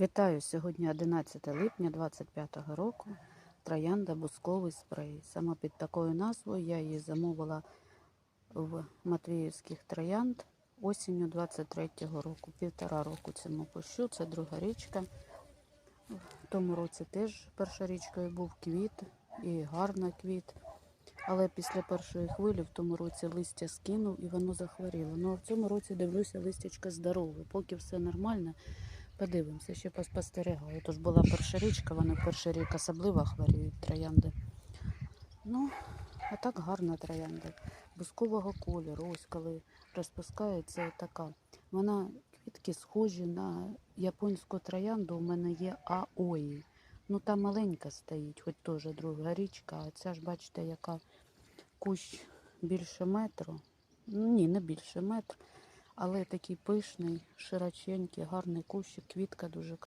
Вітаю! Сьогодні 11 липня 2025 року. Троянда бусковий спрей. Саме під такою назвою я її замовила в Матвіївських троянд осінню 23-го року. Півтора року цьому пущу. Це друга річка. В тому році теж перша річкою був квіт і гарна квіт. Але після першої хвилі в тому році листя скинув і воно захворіло. Ну а в цьому році дивлюся, листячка здорове. Поки все нормально, подивимося, ще поспостерігаю. Тож була перша річка, вони в перший рік особливо хворіють троянди. Ну, а так гарна троянда. Бускового кольору. Ось коли розпускається така. Вона квітки схожі на японську троянду. У мене є аої. Ну та маленька стоїть, хоч теж друга річка, а ця ж бачите, яка кущ більше метру. Ні, не більше метр, але такий пишний, широченький, гарний кущик, квітка дуже